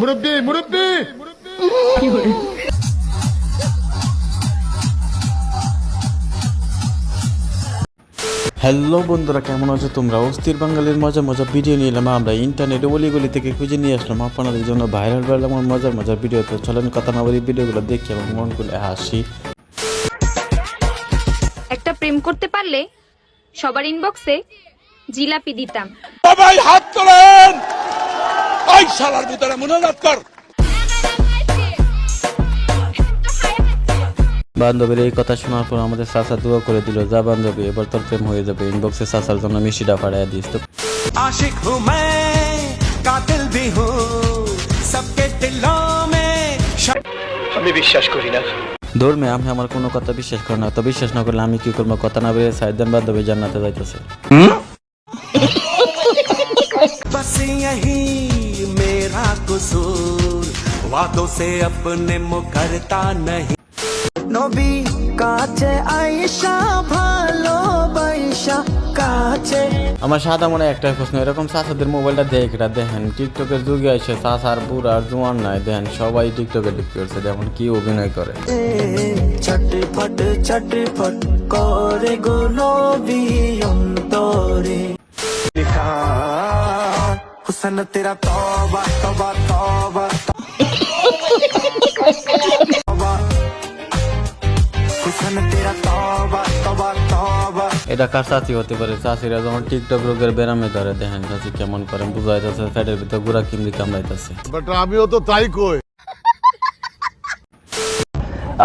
মুরব্বী মুরব্বী! হ্যালো বন্ধুরা কেমন আছো তোমরা? অস্থির বাঙালির মজা মজা ভিডিও নিয়ে এলাম। আমরা ইন্টারনেটে অলিগলি থেকে খুঁজে নিয়ে আসলাম। আপনাদের জন্য ভাইরাল ভাইরাল আমার মজার মজার ভিডিও তো চলেন কথা না বলি ভিডিওগুলো দেখি এবং মন খুলে হাসি। একটা প্রেম করতে পারলে সবার ইনবক্সে জিলাপি দিতাম। সবাই হাত তোলেন! ওই শালার ভিতরে মনোজাত কর বান্ধবীর এই কথা শোনার পর আমাদের চাচা দোয়া করে দিল যা বান্ধবী এবার তোর প্রেম হয়ে যাবে ইনবক্সে চাচার জন্য মিষ্টিটা পাঠাইয়া দিস তো आशिक हूँ मैं कातिल भी हूँ सबके दिलों में ধর্মে আমি আমার কোনো কথা বিশ্বাস করি না তো বিশ্বাস না করলে আমি কি করবো কথা না বেরিয়ে সাইদান বান্ধবী জান্নাতে যাইতেছে बस यही मेरा कसूर वादों से अपने मुकरता नहीं নবী কাছে আয়েশা ভালোবাসা কাছে আমার সাদা মনে একটা প্রশ্ন এরকম চাচাদের মোবাইলটা দেখরা দেখেন টিকটকের যুগে এসে চাচার বুড় আর জোয়ান নাই দেখেন সবাই টিকটকে ঢুকে করছে যেমন কি অভিনয় করে চটফট চটফট করে গো নবী অন্তরে লিখা হুসন তেরা তওবা তওবা তওবা তওবা হুসন তেরা তওবা তওবা তওবা এটা কার চাচি হতে পারে চাচিরা যখন টিকটক রোগের বেরামে ধরে দেখেন চাচি কেমন করেন বুঝাইতেছে ফ্যাটের ভিতর গুড়া কিমরি কামড়াইতেছে বাট আমিও তো তাই কই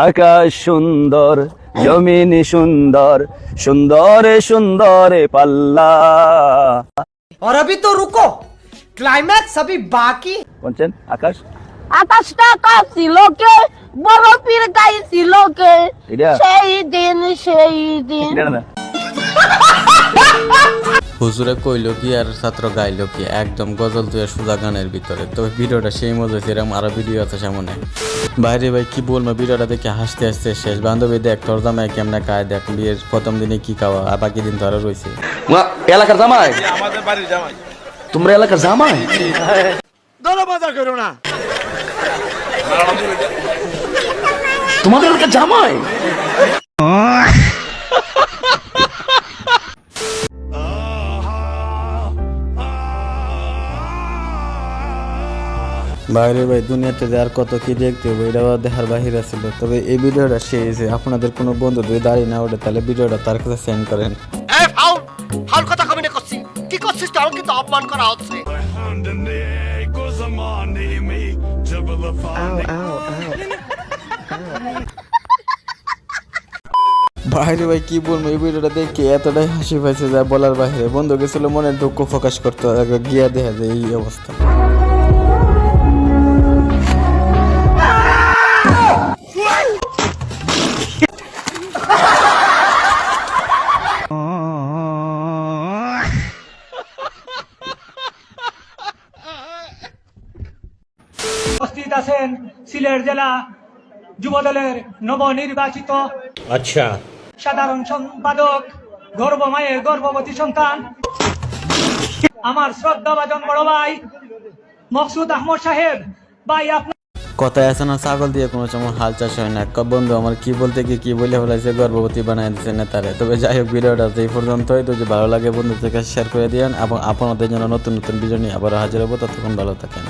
আকাশ সুন্দর জমিন সুন্দর সুন্দরে সুন্দরে পাল্লা और अभी तो रुको ক্লাইম্যাক্স সবই বাকি কোনছেন আকাশ আকাশটা কাছিল কে? বরফের গায়ে ছিল কে? সেই দিন সেই দিন। হুজুরে কইল কি আর ছাত্র গাইল কি? একদম গজল তুই সুজা গানের ভিতরে। তো ভিডিওটা সেই মজা এরকম আরও ভিডিও আছে সামনে। বাইরে ভাই কি বলব ভিডিওটা দেখে হাসতে হাসতে শেষ। বান্ধবী দেখ তোর জামাই কেমন খায় দেখ বিয়ের প্রথম দিনে কি খাওয়া আর বাকি দিন ধরে রয়েছে এলাকার জামাই? আমাদের বাড়ির জামাই। তোমরা এলাকার জামাই? মজা করো না। তোমাদের এলাকার জামাই? বাইরে ভাই দুনিয়াতে যে আর কত কি দেখতে হবে এটা দেখার বাহিরে ছিল তবে এই ভিডিওটা শেষ আপনাদের কোনো বন্ধু যদি দাঁড়িয়ে না ওঠে তাহলে ভিডিওটা তার কাছে সেন্ড করেন। কি কিন্তু অপমান করা হচ্ছে। বাইরে ভাই, কি বলব? এই ভিডিওটা দেখে এতটাই হাসি পাইছে যা বলার বাইরে। বন্ধু গেছিল মনের দুঃখ প্রকাশ করতে গিয়া দেখা যায় এই অবস্থা। উপস্থিত আছেন সিলেট জেলা যুবদলের নবনির্বাচিত আচ্ছা। সাধারণ সম্পাদক গর্ব মায়ের গর্ভবতী সন্তান আমার শ্রদ্ধাভাজন বড় ভাই মকসুদ আহমদ সাহেব। ভাই আপনার কথায় আছে না ছাগল দিয়ে কোনো সময় হাল চাষ হয় না। বন্ধু আমার কি বলতে কি কি বলে ফেলাইছে? গর্ভবতী বানাই দিচ্ছে নেতারে। তবে যাই হোক ভিডিওটা এই পর্যন্তই। তো যে ভালো লাগে বন্ধুদের কাছে শেয়ার করে দিয়েন এবং আপনাদের জন্য নতুন নতুন ভিডিও নিয়ে আবার হাজির হব। ততক্ষণ ভালো থাকেন।